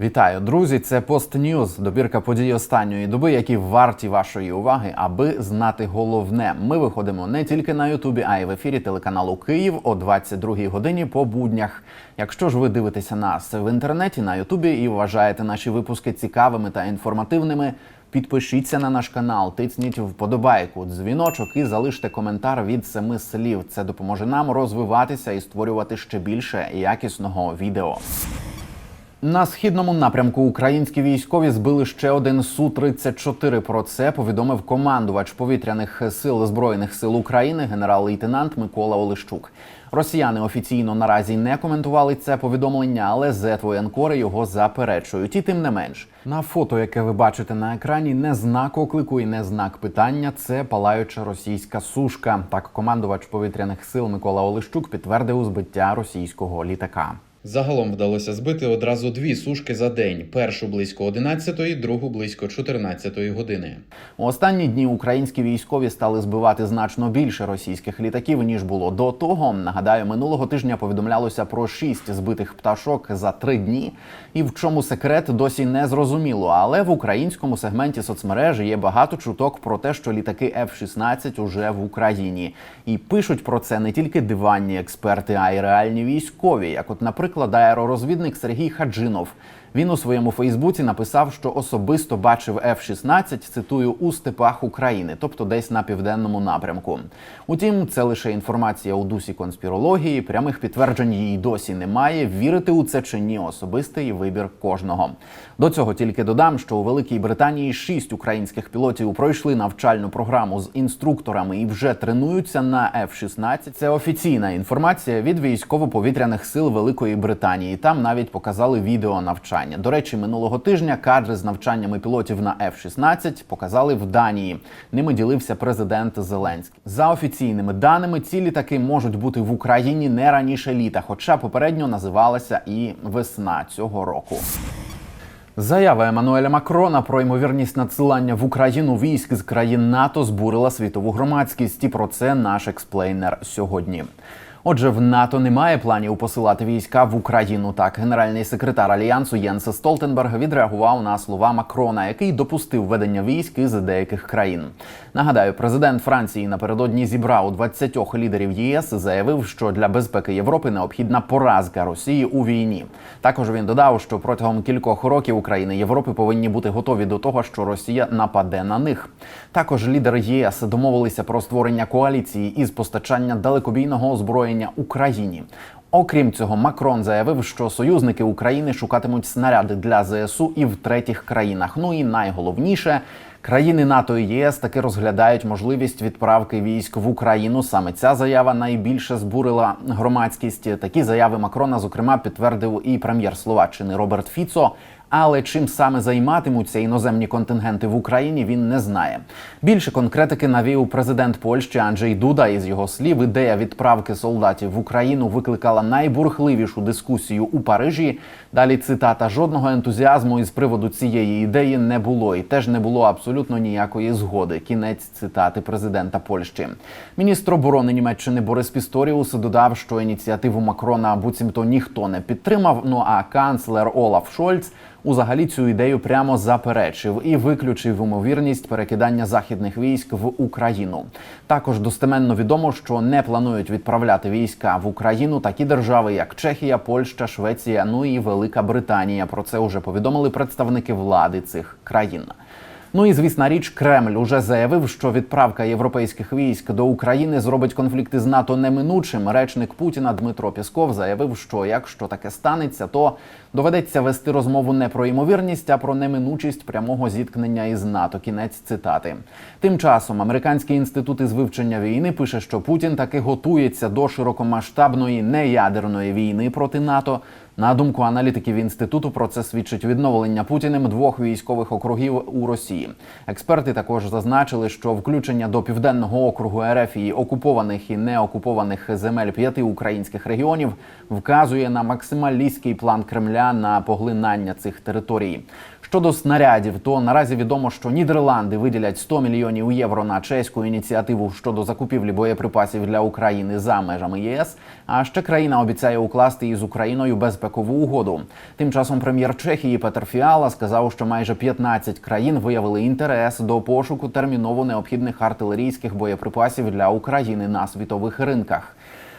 Вітаю, друзі! Це Пост Ньюз, добірка подій останньої доби, які варті вашої уваги, аби знати головне. Ми виходимо не тільки на Ютубі, а й в ефірі телеканалу Київ о 22-й годині по буднях. Якщо ж ви дивитеся нас в інтернеті на Ютубі і вважаєте наші випуски цікавими та інформативними. Підпишіться на наш канал, тисніть вподобайку, дзвіночок і залиште коментар від семи слів. Це допоможе нам розвиватися і створювати ще більше якісного відео. На східному напрямку українські військові збили ще один су 34 Про це повідомив командувач повітряних сил збройних сил України, генерал-лейтенант Микола Олещук. Росіяни офіційно наразі не коментували це повідомлення, але зетвоєнкори його заперечують. І тим не менш, на фото, яке ви бачите на екрані, не знак оклику і не знак питання. Це палаюча російська сушка. Так, командувач повітряних сил Микола Олещук підтвердив збиття російського літака. Загалом вдалося збити одразу дві сушки за день: першу близько 11-ї, другу близько 14-ї години. У останні дні українські військові стали збивати значно більше російських літаків ніж було до того. Нагадаю, минулого тижня повідомлялося про шість збитих пташок за три дні. І в чому секрет досі не зрозуміло. Але в українському сегменті соцмережі є багато чуток про те, що літаки F-16 уже в Україні. І пишуть про це не тільки диванні експерти, а й реальні військові, як, от, наприклад, аеророзвідник Сергій Хаджинов. Він у своєму Фейсбуці написав, що особисто бачив F-16, цитую, у степах України, тобто десь на південному напрямку. Утім, це лише інформація у дусі конспірології. Прямих підтверджень її досі немає. Вірити у це чи ні особистий вибір кожного. До цього тільки додам, що у Великій Британії шість українських пілотів пройшли навчальну програму з інструкторами і вже тренуються на F-16. Це офіційна інформація від військово-повітряних сил Великої Британії. Там навіть показали відео навчання. До речі, минулого тижня кадри з навчаннями пілотів на F-16 показали в Данії. Ними ділився президент Зеленський. За офіційними даними, ці літаки можуть бути в Україні не раніше літа, хоча попередньо називалася і весна цього року. Заява Еммануеля Макрона про ймовірність надсилання в Україну військ з країн НАТО збурила світову громадськість. І про це наш експлейнер сьогодні. Отже, в НАТО немає планів посилати війська в Україну. Так, генеральний секретар альянсу Єнс Столтенберг відреагував на слова Макрона, який допустив ведення військ із деяких країн. Нагадаю, президент Франції напередодні зібрав 20 лідерів ЄС. Заявив, що для безпеки Європи необхідна поразка Росії у війні. Також він додав, що протягом кількох років України Європи повинні бути готові до того, що Росія нападе на них. Також лідери ЄС домовилися про створення коаліції із постачання далекобійного озброєння Україні. Окрім цього, Макрон заявив, що союзники України шукатимуть снаряди для ЗСУ і в третіх країнах. Ну і найголовніше. Країни НАТО і ЄС таки розглядають можливість відправки військ в Україну. Саме ця заява найбільше збурила громадськість. Такі заяви Макрона, зокрема, підтвердив і прем'єр Словаччини Роберт Фіцо. Але чим саме займатимуться іноземні контингенти в Україні, він не знає. Більше конкретики навів президент Польщі Анджей Дуда. Із його слів, ідея відправки солдатів в Україну викликала найбурхливішу дискусію у Парижі. Далі цитата жодного ентузіазму із приводу цієї ідеї не було, і теж не було абсолютно ніякої згоди. Кінець цитати президента Польщі. Міністр оборони Німеччини Борис Пісторіус додав, що ініціативу Макрона буцімто ніхто не підтримав. Ну а канцлер Олаф Шольц узагалі цю ідею прямо заперечив і виключив ймовірність перекидання західних військ в Україну. Також достеменно відомо, що не планують відправляти війська в Україну такі держави, як Чехія, Польща, Швеція, ну і Велика Британія. Про це вже повідомили представники влади цих країн. Ну і звісна річ, Кремль уже заявив, що відправка європейських військ до України зробить конфлікти з НАТО неминучим. Речник Путіна Дмитро Пісков заявив, що якщо таке станеться, то доведеться вести розмову не про ймовірність, а про неминучість прямого зіткнення із НАТО. Кінець цитати. Тим часом американський інститут із вивчення війни пише, що Путін таки готується до широкомасштабної неядерної війни проти НАТО. На думку аналітиків інституту, про це свідчить відновлення Путіним двох військових округів у Росії. Експерти також зазначили, що включення до південного округу РФ і окупованих і неокупованих земель п'яти українських регіонів вказує на максималістський план Кремля на поглинання цих територій. Щодо снарядів, то наразі відомо, що Нідерланди виділять 100 мільйонів євро на чеську ініціативу щодо закупівлі боєприпасів для України за межами ЄС. А ще країна обіцяє укласти із Україною безпекову угоду. Тим часом прем'єр Чехії Петер Фіала сказав, що майже 15 країн виявили інтерес до пошуку терміново необхідних артилерійських боєприпасів для України на світових ринках.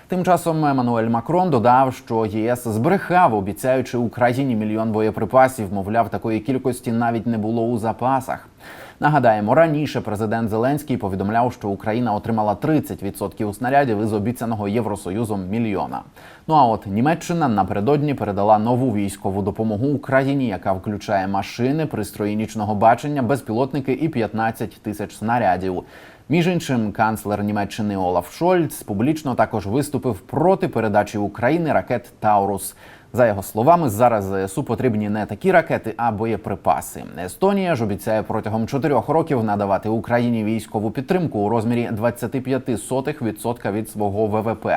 Тим часом Еммануель Макрон додав, що ЄС збрехав, обіцяючи Україні мільйон боєприпасів. Мовляв, такої кількості навіть не було у запасах. Нагадаємо, раніше президент Зеленський повідомляв, що Україна отримала 30% снарядів із обіцяного Євросоюзом мільйона. Ну а от Німеччина напередодні передала нову військову допомогу Україні, яка включає машини, пристрої нічного бачення, безпілотники і 15 тисяч снарядів. Між іншим, канцлер Німеччини Олаф Шольц публічно також виступив проти передачі України ракет Таурус. За його словами, зараз ЗСУ потрібні не такі ракети, а боєприпаси. Естонія ж обіцяє протягом чотирьох років надавати Україні військову підтримку у розмірі 25% від свого ВВП.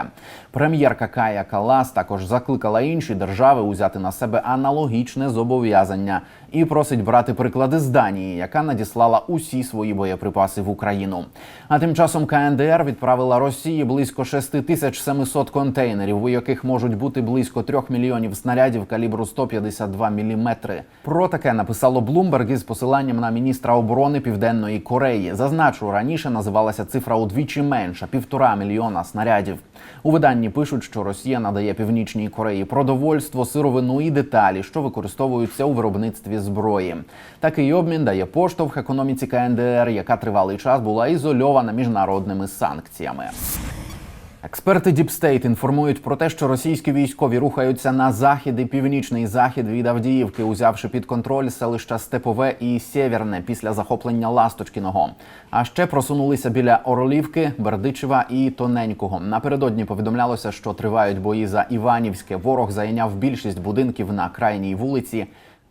Прем'єрка Кая Калас також закликала інші держави узяти на себе аналогічне зобов'язання і просить брати приклади з Данії, яка надіслала усі свої боєприпаси в Україну. А тим часом КНДР відправила Росії близько 6700 контейнерів, у яких можуть бути близько 3 мільйонів снарядів калібру 152 мм. Про таке написало Bloomberg із посиланням на міністра оборони Південної Кореї. Зазначу, раніше називалася цифра удвічі менша півтора мільйона снарядів. У виданні пишуть, що Росія надає Північній Кореї продовольство, сировину і деталі, що використовуються у виробництві зброї. Такий обмін дає поштовх економіці КНДР, яка тривалий час була ізольована міжнародними санкціями. Експерти Діпстейт інформують про те, що російські військові рухаються на захід і північний захід від Авдіївки, узявши під контроль селища Степове і Сєвєрне після захоплення Ласточкіного. А ще просунулися біля Орлівки, Бердичева і Тоненького. Напередодні повідомлялося, що тривають бої за Іванівське. Ворог зайняв більшість будинків на крайній вулиці.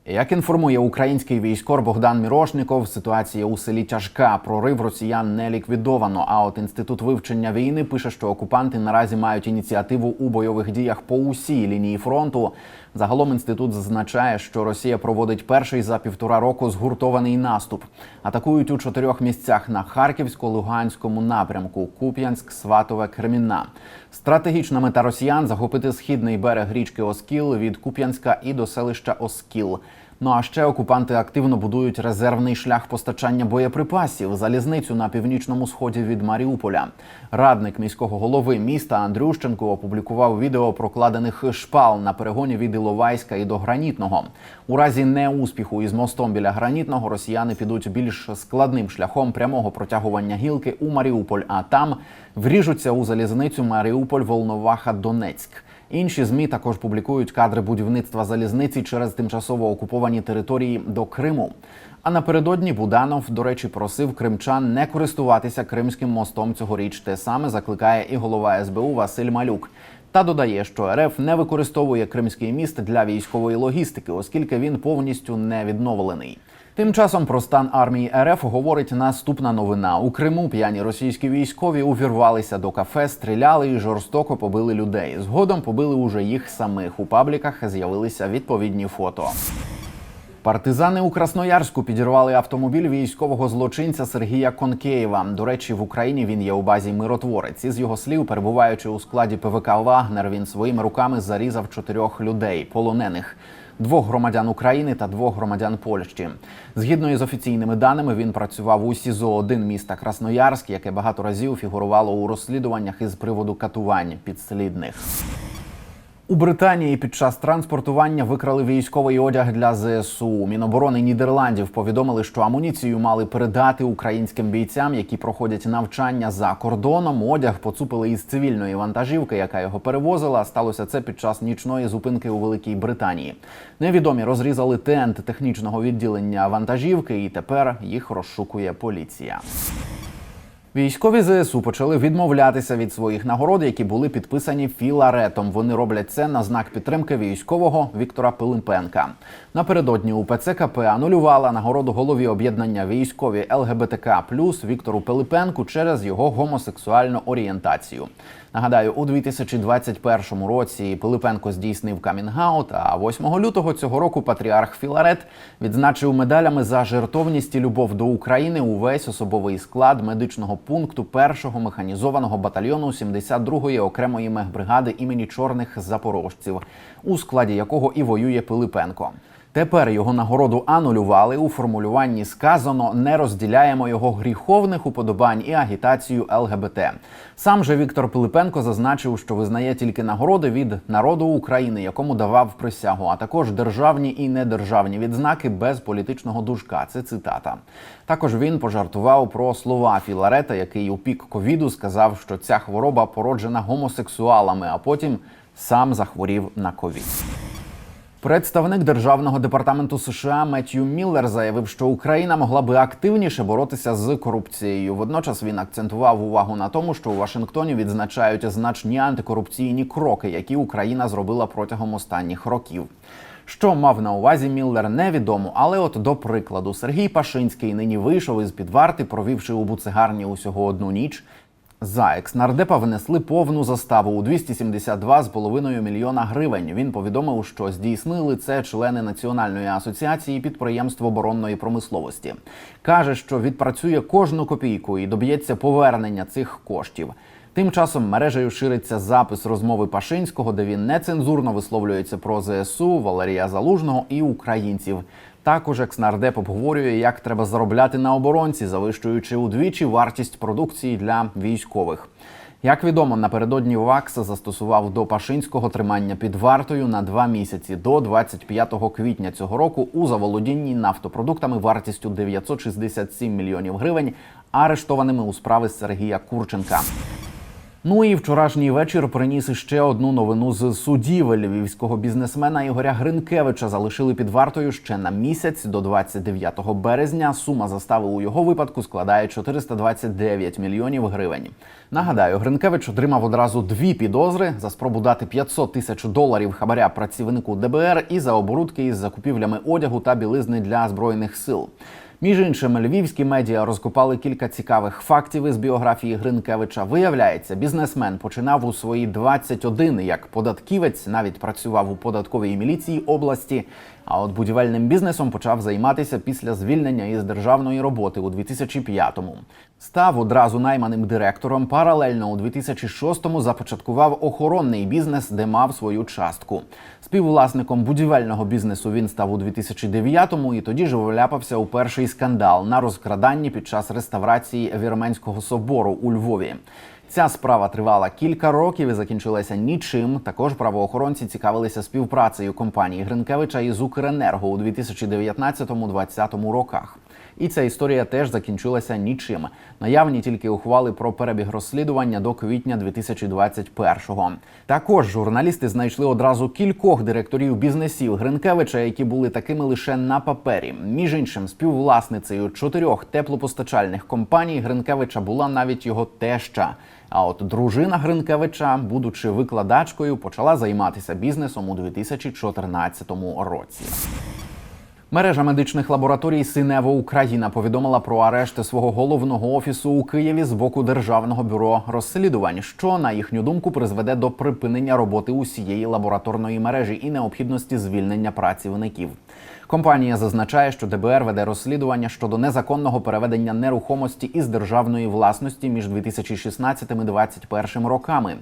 Як інформує український військор Богдан Мірошников, ситуація у селі тяжка. Прорив росіян не ліквідовано. А от інститут вивчення війни пише, що окупанти наразі мають ініціативу у бойових діях по усій лінії фронту. Загалом інститут зазначає, що Росія проводить перший за півтора року згуртований наступ. Атакують у чотирьох місцях на Харківсько-Луганському напрямку: Куп'янськ, Сватове, Кремінна. Стратегічна мета росіян захопити східний берег річки Оскіл від Куп'янська і до селища Оскіл. Ну а ще окупанти активно будують резервний шлях постачання боєприпасів залізницю на північному сході від Маріуполя. Радник міського голови міста Андрющенко опублікував відео прокладених шпал на перегоні від Іловайська і до Гранітного. У разі неуспіху із мостом біля Гранітного росіяни підуть більш складним шляхом прямого протягування гілки у Маріуполь, а там вріжуться у залізницю Маріуполь, Волноваха, Донецьк. Інші змі також публікують кадри будівництва залізниці через тимчасово окуповані території до Криму. А напередодні Буданов, до речі, просив кримчан не користуватися Кримським мостом цьогоріч. Те саме закликає і голова СБУ Василь Малюк. Та додає, що РФ не використовує Кримський міст для військової логістики, оскільки він повністю не відновлений. Тим часом про стан армії РФ говорить наступна новина. У Криму п'яні російські військові увірвалися до кафе, стріляли і жорстоко побили людей. Згодом побили уже їх самих. У пабліках з'явилися відповідні фото. Партизани у Красноярську підірвали автомобіль військового злочинця Сергія Конкеєва. До речі, в Україні він є у базі миротворець. Із його слів, перебуваючи у складі ПВК Вагнер, він своїми руками зарізав чотирьох людей полонених. Двох громадян України та двох громадян Польщі. Згідно із офіційними даними, він працював у СІЗО 1 міста Красноярськ, яке багато разів фігурувало у розслідуваннях із приводу катувань підслідних. У Британії під час транспортування викрали військовий одяг для ЗСУ. Міноборони Нідерландів повідомили, що амуніцію мали передати українським бійцям, які проходять навчання за кордоном. Одяг поцупили із цивільної вантажівки, яка його перевозила. Сталося це під час нічної зупинки у Великій Британії. Невідомі розрізали тент технічного відділення вантажівки, і тепер їх розшукує поліція. Військові ЗСУ почали відмовлятися від своїх нагород, які були підписані Філаретом. Вони роблять це на знак підтримки військового Віктора Пилипенка. Напередодні УПЦ КП анулювала нагороду голові об'єднання військові ЛГБТК Віктору Пилипенку через його гомосексуальну орієнтацію. Нагадаю, у 2021 році Пилипенко здійснив камінгаут, а 8 лютого цього року патріарх Філарет відзначив медалями за жертовність і любов до України увесь особовий склад медичного пункту першого механізованого батальйону 72-ї окремої мехбригади імені чорних запорожців, у складі якого і воює Пилипенко. Тепер його нагороду анулювали у формулюванні сказано не розділяємо його гріховних уподобань і агітацію ЛГБТ. Сам же Віктор Пилипенко зазначив, що визнає тільки нагороди від народу України, якому давав присягу, а також державні і недержавні відзнаки без політичного дужка. Це цитата. Також він пожартував про слова Філарета, який у пік ковіду сказав, що ця хвороба породжена гомосексуалами, а потім сам захворів на ковід. Представник державного департаменту США Меттью Міллер заявив, що Україна могла би активніше боротися з корупцією. Водночас він акцентував увагу на тому, що у Вашингтоні відзначають значні антикорупційні кроки, які Україна зробила протягом останніх років. Що мав на увазі Міллер, невідомо. Але от до прикладу, Сергій Пашинський нині вийшов із під варти, провівши у буцегарні усього одну ніч. За екснардепа внесли повну заставу у 272,5 мільйона гривень. Він повідомив, що здійснили це члени Національної асоціації підприємств оборонної промисловості. каже, що відпрацює кожну копійку і доб'ється повернення цих коштів. Тим часом мережею шириться запис розмови Пашинського, де він нецензурно висловлюється про ЗСУ, Валерія Залужного і українців. Також екснардеп обговорює, як треба заробляти на оборонці, завищуючи удвічі вартість продукції для військових. Як відомо, напередодні ВАКС застосував до Пашинського тримання під вартою на два місяці до 25 квітня цього року у заволодінні нафтопродуктами вартістю 967 мільйонів гривень, арештованими у справи Сергія Курченка. Ну і вчорашній вечір приніс іще одну новину з судів. Львівського бізнесмена Ігоря Гринкевича залишили під вартою ще на місяць до 29 березня. Сума застави у його випадку складає 429 мільйонів гривень. Нагадаю, Гринкевич отримав одразу дві підозри за спробу дати 500 тисяч доларів хабаря працівнику ДБР і за оборудки із закупівлями одягу та білизни для збройних сил. Між іншим, львівські медіа розкопали кілька цікавих фактів із біографії Гринкевича. Виявляється, бізнесмен починав у свої 21 як податківець, навіть працював у податковій міліції області. А от будівельним бізнесом почав займатися після звільнення із державної роботи у 2005-му. Став одразу найманим директором. Паралельно у 2006-му започаткував охоронний бізнес, де мав свою частку. Співвласником будівельного бізнесу він став у 2009-му і тоді ж вляпався у перший скандал на розкраданні під час реставрації Вірменського собору у Львові. Ця справа тривала кілька років і закінчилася нічим. Також правоохоронці цікавилися співпрацею компанії Гринкевича із Укренерго у 2019-2020 роках. І ця історія теж закінчилася нічим. Наявні тільки ухвали про перебіг розслідування до квітня 2021-го. Також журналісти знайшли одразу кількох директорів бізнесів Гринкевича, які були такими лише на папері. Між іншим, співвласницею чотирьох теплопостачальних компаній Гринкевича була навіть його теща. А от дружина Гринкевича, будучи викладачкою, почала займатися бізнесом у 2014 році. Мережа медичних лабораторій Синево Україна повідомила про арешти свого головного офісу у Києві з боку Державного бюро розслідувань, що на їхню думку призведе до припинення роботи усієї лабораторної мережі і необхідності звільнення працівників. Компанія зазначає, що ДБР веде розслідування щодо незаконного переведення нерухомості із державної власності між 2016 і 2021 роками.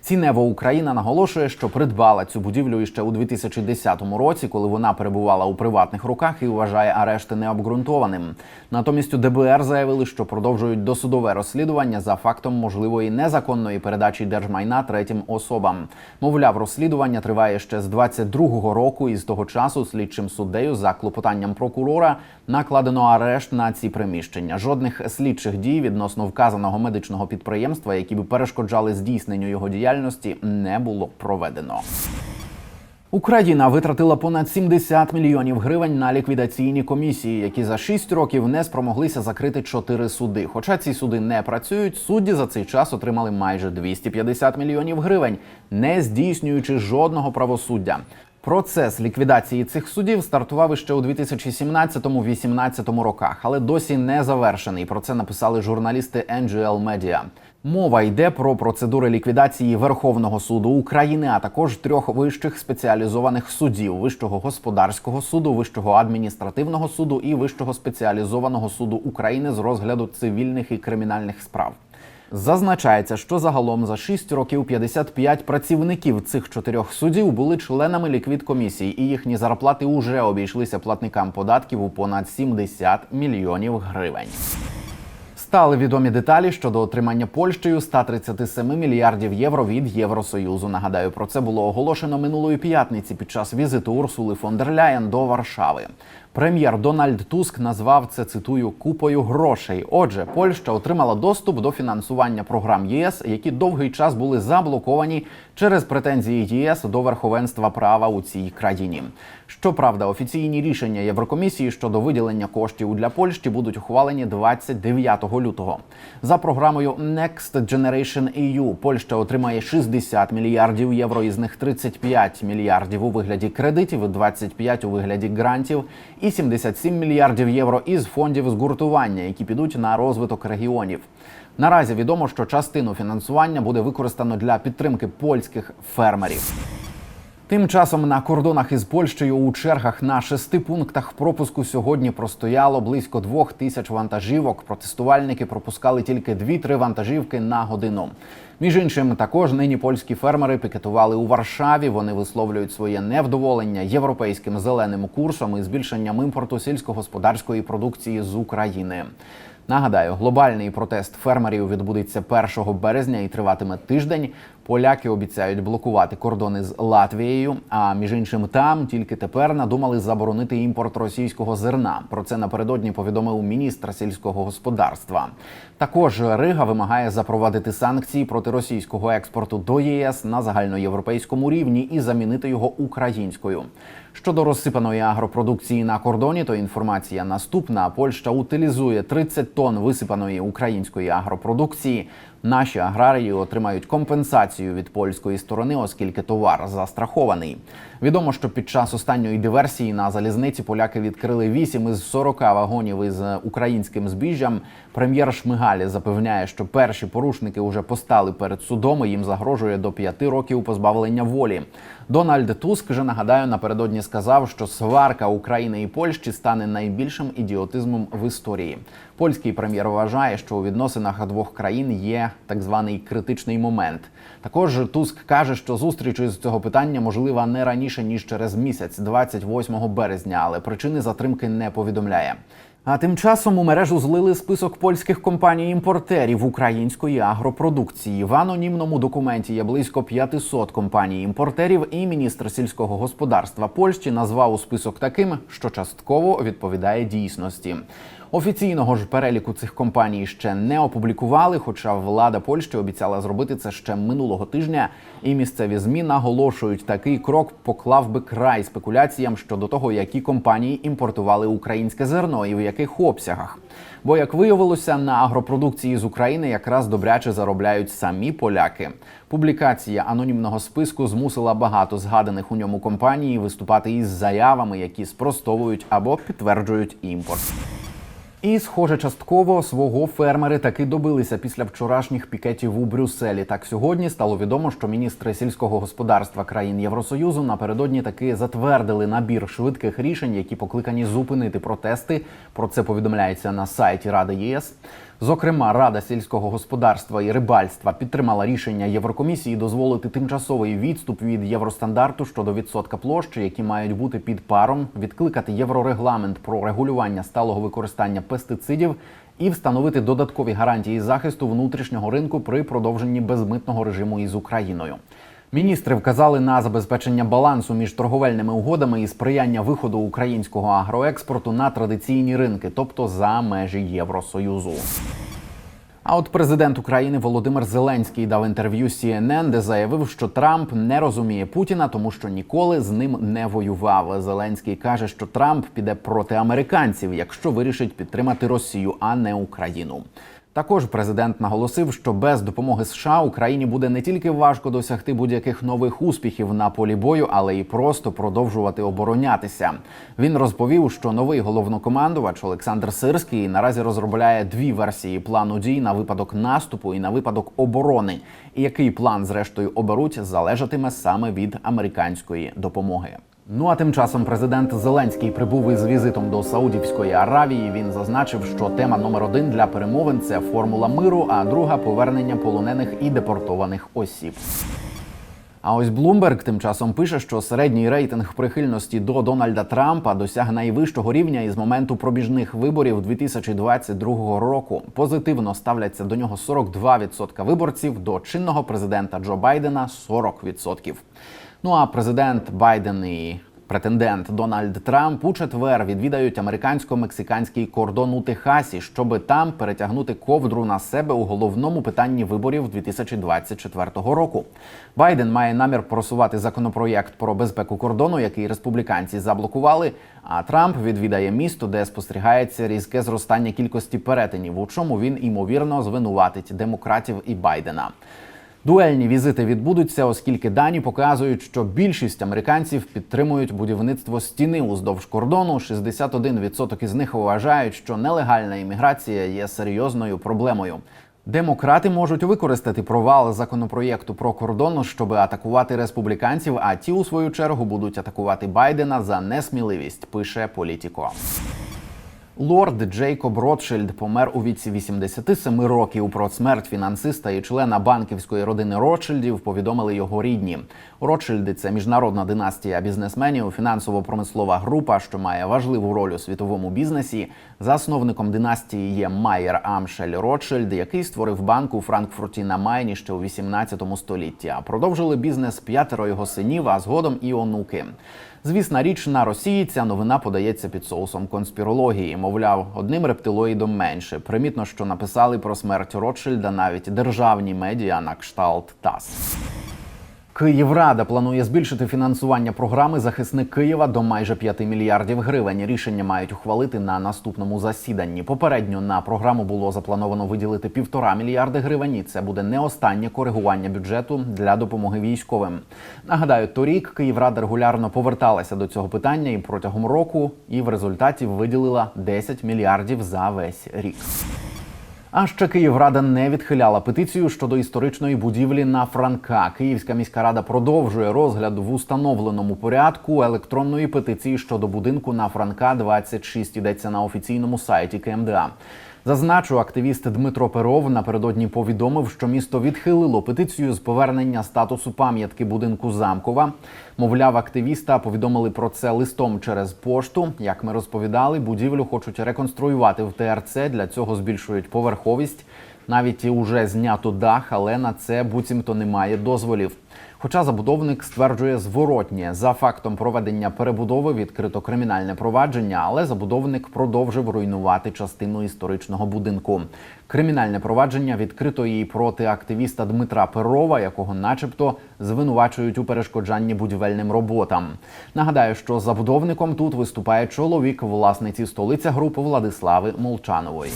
Цінево Україна наголошує, що придбала цю будівлю іще у 2010 році, коли вона перебувала у приватних руках і вважає арешти необґрунтованим. Натомість у ДБР заявили, що продовжують досудове розслідування за фактом можливої незаконної передачі держмайна третім особам. Мовляв, розслідування триває ще з 22-го року, і з того часу слідчим суддею за клопотанням прокурора накладено арешт на ці приміщення. Жодних слідчих дій відносно вказаного медичного підприємства, які би перешкоджали здійсненню його діяльності, не було проведено. Україна витратила понад 70 мільйонів гривень на ліквідаційні комісії, які за 6 років не спромоглися закрити 4 суди. Хоча ці суди не працюють, судді за цей час отримали майже 250 мільйонів гривень, не здійснюючи жодного правосуддя. Процес ліквідації цих судів стартував іще у 2017-2018 роках, але досі не завершений. Про це написали журналісти NGL Media. Мова йде про процедури ліквідації Верховного суду України, а також трьох вищих спеціалізованих судів: Вищого господарського суду, Вищого адміністративного суду і Вищого спеціалізованого суду України з розгляду цивільних і кримінальних справ. Зазначається, що загалом за 6 років 55 працівників цих чотирьох судів були членами ліквідкомісій, і їхні зарплати уже обійшлися платникам податків у понад 70 мільйонів гривень. Стали відомі деталі щодо отримання Польщею 137 мільярдів євро від Євросоюзу. Нагадаю, про це було оголошено минулої п'ятниці під час візиту Урсули фон дер Ляєн до Варшави. Прем'єр Дональд Туск назвав це цитую купою грошей. Отже, Польща отримала доступ до фінансування програм ЄС, які довгий час були заблоковані через претензії ЄС до верховенства права у цій країні. Щоправда, офіційні рішення Єврокомісії щодо виділення коштів для Польщі будуть ухвалені 29 лютого. За програмою Next Generation EU Польща отримає 60 мільярдів євро, із них 35 мільярдів у вигляді кредитів, 25 у вигляді грантів і 77 мільярдів євро із фондів згуртування, які підуть на розвиток регіонів. Наразі відомо, що частину фінансування буде використано для підтримки польських фермерів. Тим часом на кордонах із Польщею у чергах на шести пунктах пропуску сьогодні простояло близько двох тисяч вантажівок. Протестувальники пропускали тільки дві-три вантажівки на годину. Між іншим, також нині польські фермери пікетували у Варшаві. Вони висловлюють своє невдоволення європейським зеленим курсом і збільшенням імпорту сільськогосподарської продукції з України. Нагадаю, глобальний протест фермерів відбудеться 1 березня і триватиме тиждень. Поляки обіцяють блокувати кордони з Латвією. А між іншим, там тільки тепер надумали заборонити імпорт російського зерна. Про це напередодні повідомив міністр сільського господарства. Також Рига вимагає запровадити санкції проти російського експорту до ЄС на загальноєвропейському рівні і замінити його українською. Щодо розсипаної агропродукції на кордоні, то інформація наступна: Польща утилізує 30 тонн висипаної української агропродукції. Наші аграрії отримають компенсацію від польської сторони, оскільки товар застрахований. Відомо, що під час останньої диверсії на залізниці поляки відкрили 8 із 40 вагонів із українським збіжжям. Прем'єр Шмигаль запевняє, що перші порушники вже постали перед судом. і Їм загрожує до 5 років позбавлення волі. Дональд Туск же нагадаю напередодні сказав, що сварка України і Польщі стане найбільшим ідіотизмом в історії. Польський прем'єр вважає, що у відносинах двох країн є так званий критичний момент. Також Туск каже, що зустріч із цього питання можлива не раніше ніж через місяць, 28 березня, але причини затримки не повідомляє. А тим часом у мережу злили список польських компаній-імпортерів української агропродукції. В анонімному документі є близько 500 компаній-імпортерів, і міністр сільського господарства Польщі назвав у список таким, що частково відповідає дійсності. Офіційного ж переліку цих компаній ще не опублікували, хоча влада Польщі обіцяла зробити це ще минулого тижня. І місцеві змі наголошують, такий крок поклав би край спекуляціям щодо того, які компанії імпортували українське зерно і в яких обсягах. Бо, як виявилося, на агропродукції з України якраз добряче заробляють самі поляки. Публікація анонімного списку змусила багато згаданих у ньому компаній виступати із заявами, які спростовують або підтверджують імпорт. І, схоже, частково свого фермери таки добилися після вчорашніх пікетів у Брюсселі. Так сьогодні стало відомо, що міністри сільського господарства країн Євросоюзу напередодні таки затвердили набір швидких рішень, які покликані зупинити протести. Про це повідомляється на сайті Ради ЄС. Зокрема, Рада сільського господарства і рибальства підтримала рішення Єврокомісії дозволити тимчасовий відступ від євростандарту щодо відсотка площі, які мають бути під паром, відкликати єврорегламент про регулювання сталого використання пестицидів і встановити додаткові гарантії захисту внутрішнього ринку при продовженні безмитного режиму із Україною. Міністри вказали на забезпечення балансу між торговельними угодами і сприяння виходу українського агроекспорту на традиційні ринки, тобто за межі Євросоюзу. А от президент України Володимир Зеленський дав інтерв'ю CNN, де заявив, що Трамп не розуміє Путіна, тому що ніколи з ним не воював. Зеленський каже, що Трамп піде проти американців, якщо вирішить підтримати Росію, а не Україну. Також президент наголосив, що без допомоги США Україні буде не тільки важко досягти будь-яких нових успіхів на полі бою, але й просто продовжувати оборонятися. Він розповів, що новий головнокомандувач Олександр Сирський наразі розробляє дві версії плану дій на випадок наступу і на випадок оборони. І який план, зрештою, оберуть, залежатиме саме від американської допомоги. Ну а тим часом президент Зеленський прибув із візитом до Саудівської Аравії. Він зазначив, що тема номер один для перемовин це формула миру, а друга повернення полонених і депортованих осіб. А ось Блумберг тим часом пише, що середній рейтинг прихильності до Дональда Трампа досяг найвищого рівня із моменту пробіжних виборів 2022 року. Позитивно ставляться до нього 42% виборців, до чинного президента Джо Байдена 40%. Ну а президент Байден і претендент Дональд Трамп у четвер відвідають американсько-мексиканський кордон у Техасі, щоби там перетягнути ковдру на себе у головному питанні виборів 2024 року. Байден має намір просувати законопроєкт про безпеку кордону, який республіканці заблокували. А Трамп відвідає місто, де спостерігається різке зростання кількості перетинів, у чому він імовірно звинуватить демократів і Байдена. Дуельні візити відбудуться, оскільки дані показують, що більшість американців підтримують будівництво стіни уздовж кордону. 61% із них вважають, що нелегальна імміграція є серйозною проблемою. Демократи можуть використати провал законопроєкту про кордон, щоб атакувати республіканців. А ті, у свою чергу, будуть атакувати Байдена за несміливість. Пише Політіко. Лорд Джейкоб Ротшильд помер у віці 87 років. Про смерть фінансиста і члена банківської родини Ротшильдів повідомили його рідні. Ротшильди це міжнародна династія бізнесменів, фінансово-промислова група, що має важливу роль у світовому бізнесі. Засновником династії є Майер Амшель Ротшильд, який створив банк у Франкфурті на Майні ще у 18 столітті. А продовжили бізнес п'ятеро його синів, а згодом і онуки. Звісна річ на Росії ця новина подається під соусом конспірології. Мовляв, одним рептилоїдом менше. Примітно, що написали про смерть Ротшильда навіть державні медіа на кшталт ТАСС. Київрада планує збільшити фінансування програми Захисник Києва до майже 5 мільярдів гривень. Рішення мають ухвалити на наступному засіданні. Попередньо на програму було заплановано виділити півтора мільярди гривень. І це буде не останнє коригування бюджету для допомоги військовим. Нагадаю, торік Київрада регулярно поверталася до цього питання і протягом року, і в результаті виділила 10 мільярдів за весь рік. А ще Київрада не відхиляла петицію щодо історичної будівлі на Франка. Київська міська рада продовжує розгляд в установленому порядку електронної петиції щодо будинку на Франка 26 йдеться на офіційному сайті КМДА. Зазначу, активіст Дмитро Перов напередодні повідомив, що місто відхилило петицію з повернення статусу пам'ятки будинку Замкова. Мовляв, активіста повідомили про це листом через пошту. Як ми розповідали, будівлю хочуть реконструювати в ТРЦ. Для цього збільшують поверховість. Навіть уже знято дах, але на це буцімто немає дозволів. Хоча забудовник стверджує зворотнє за фактом проведення перебудови відкрито кримінальне провадження, але забудовник продовжив руйнувати частину історичного будинку. Кримінальне провадження відкрито і проти активіста Дмитра Перова, якого, начебто, звинувачують у перешкоджанні будівельним роботам. Нагадаю, що забудовником тут виступає чоловік власниці столиця групи Владислави Молчанової.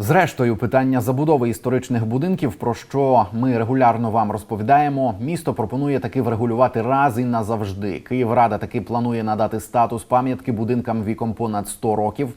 Зрештою, питання забудови історичних будинків, про що ми регулярно вам розповідаємо, місто пропонує таки врегулювати раз і назавжди. Київрада таки планує надати статус пам'ятки будинкам віком понад 100 років.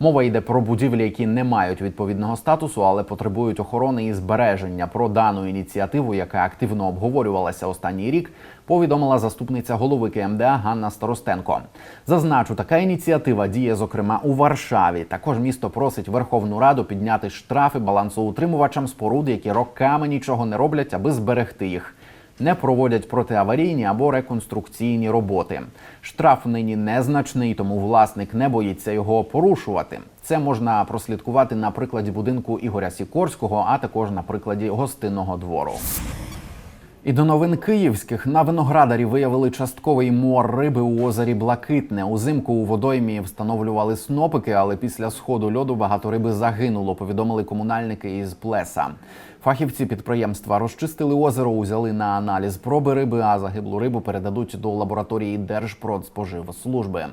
Мова йде про будівлі, які не мають відповідного статусу, але потребують охорони і збереження. Про дану ініціативу, яка активно обговорювалася останній рік, повідомила заступниця голови КМДА Ганна Старостенко. Зазначу, така ініціатива діє зокрема у Варшаві. Також місто просить Верховну Раду підняти штрафи балансоутримувачам споруд, які роками нічого не роблять, аби зберегти їх. Не проводять протиаварійні або реконструкційні роботи. Штраф нині незначний, тому власник не боїться його порушувати. Це можна прослідкувати на прикладі будинку Ігоря Сікорського, а також на прикладі гостинного двору. І до новин київських на виноградарі виявили частковий мор риби у озері Блакитне. Узимку у водоймі встановлювали снопики, але після сходу льоду багато риби загинуло. Повідомили комунальники із Плеса. Фахівці підприємства розчистили озеро, узяли на аналіз проби риби, а загиблу рибу передадуть до лабораторії Держпродспоживслужби.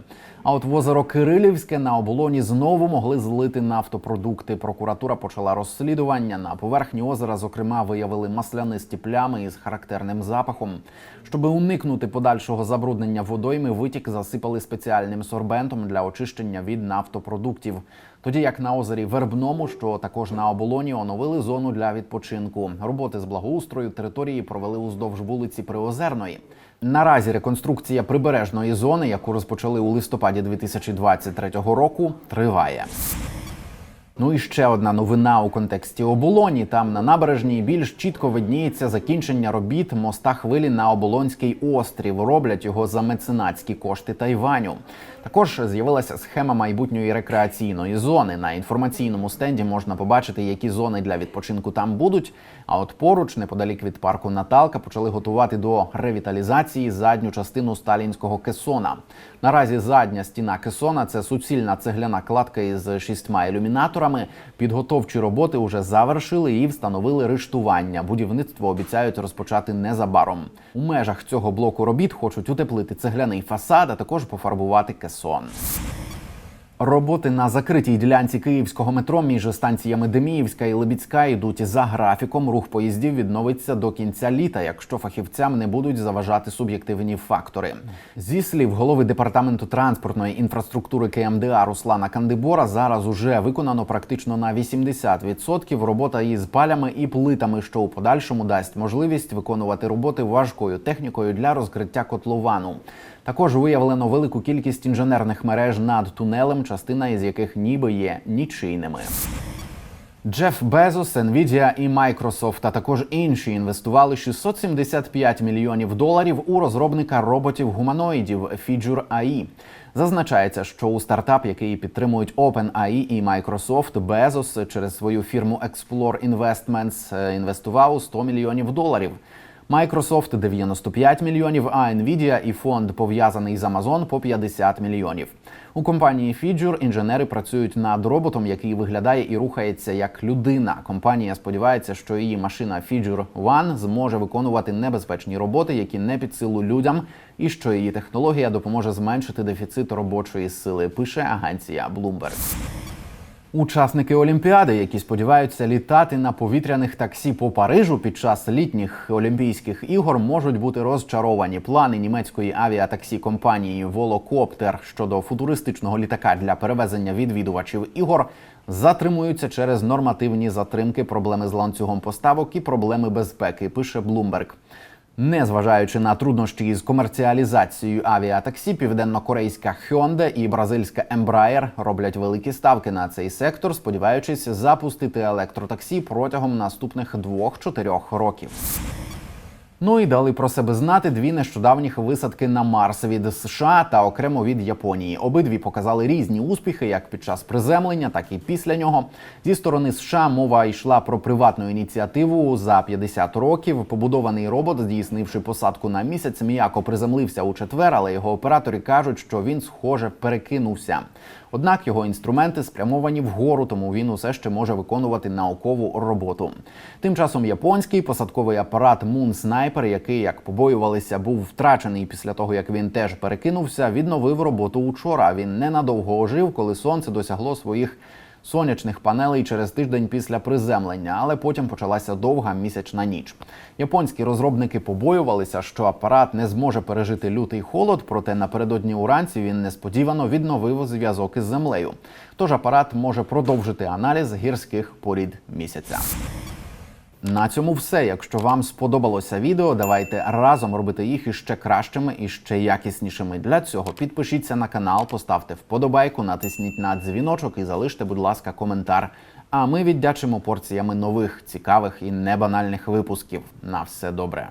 А от в озеро Кирилівське на оболоні знову могли злити нафтопродукти. Прокуратура почала розслідування. На поверхні озера, зокрема, виявили маслянисті плями із характерним запахом. Щоби уникнути подальшого забруднення водойми, витік засипали спеціальним сорбентом для очищення від нафтопродуктів. Тоді як на озері Вербному, що також на оболоні, оновили зону для відпочинку. Роботи з благоустрою території провели уздовж вулиці Приозерної. Наразі реконструкція прибережної зони, яку розпочали у листопаді 2023 року, триває. Ну і ще одна новина у контексті оболоні. Там на набережній більш чітко видніється закінчення робіт моста хвилі на Оболонський острів. Роблять його за меценатські кошти Тайваню. Також з'явилася схема майбутньої рекреаційної зони. На інформаційному стенді можна побачити, які зони для відпочинку там будуть. А от поруч, неподалік від парку Наталка, почали готувати до ревіталізації задню частину сталінського кесона. Наразі задня стіна кесона це суцільна цегляна кладка із шістьма ілюмінаторами. Підготовчі роботи вже завершили і встановили рештування. Будівництво обіцяють розпочати незабаром. У межах цього блоку робіт хочуть утеплити цегляний фасад, а також пофарбувати кесон. Роботи на закритій ділянці київського метро між станціями Деміївська і Лебідська йдуть за графіком. Рух поїздів відновиться до кінця літа, якщо фахівцям не будуть заважати суб'єктивні фактори. Зі слів голови департаменту транспортної інфраструктури КМДА Руслана Кандибора, зараз уже виконано практично на 80% робота із палями і плитами, що у подальшому дасть можливість виконувати роботи важкою технікою для розкриття котловану. Також виявлено велику кількість інженерних мереж над тунелем, частина із яких ніби є нічийними. Джеф Безос, Nvidia і Microsoft, а також інші інвестували 675 мільйонів доларів у розробника роботів гуманоїдів Figure AI. Зазначається, що у стартап, який підтримують OpenAI і Microsoft, Безос через свою фірму Explore Investments е, інвестував у 100 мільйонів доларів. Microsoft 95 мільйонів, а Nvidia і фонд пов'язаний з Amazon по 50 мільйонів. У компанії Figure інженери працюють над роботом, який виглядає і рухається як людина. Компанія сподівається, що її машина Figure One зможе виконувати небезпечні роботи, які не під силу людям, і що її технологія допоможе зменшити дефіцит робочої сили. Пише агенція Bloomberg. Учасники Олімпіади, які сподіваються літати на повітряних таксі по Парижу під час літніх Олімпійських ігор, можуть бути розчаровані. Плани німецької авіатаксі компанії Волокоптер щодо футуристичного літака для перевезення відвідувачів ігор затримуються через нормативні затримки, проблеми з ланцюгом поставок і проблеми безпеки. Пише Bloomberg. Незважаючи на труднощі із комерціалізацією авіатаксі, південно-корейська Hyundai і бразильська Embraer роблять великі ставки на цей сектор, сподіваючись запустити електротаксі протягом наступних 2-4 років. Ну і дали про себе знати дві нещодавніх висадки на Марс від США та окремо від Японії. Обидві показали різні успіхи, як під час приземлення, так і після нього. Зі сторони США мова йшла про приватну ініціативу за 50 років. Побудований робот, здійснивши посадку на місяць, м'яко приземлився у четвер, але його оператори кажуть, що він схоже перекинувся. Однак його інструменти спрямовані вгору, тому він усе ще може виконувати наукову роботу. Тим часом японський посадковий апарат Moon Sniper, який, як побоювалися, був втрачений після того, як він теж перекинувся, відновив роботу учора. Він ненадовго ожив, коли сонце досягло своїх сонячних панелей через тиждень після приземлення, але потім почалася довга місячна ніч. Японські розробники побоювалися, що апарат не зможе пережити лютий холод, проте напередодні уранці він несподівано відновив зв'язок із землею. Тож апарат може продовжити аналіз гірських порід місяця. На цьому все. Якщо вам сподобалося відео, давайте разом робити їх іще кращими і ще якіснішими. Для цього підпишіться на канал, поставте вподобайку, натисніть на дзвіночок і залиште, будь ласка, коментар. А ми віддячимо порціями нових, цікавих і небанальних випусків. На все добре.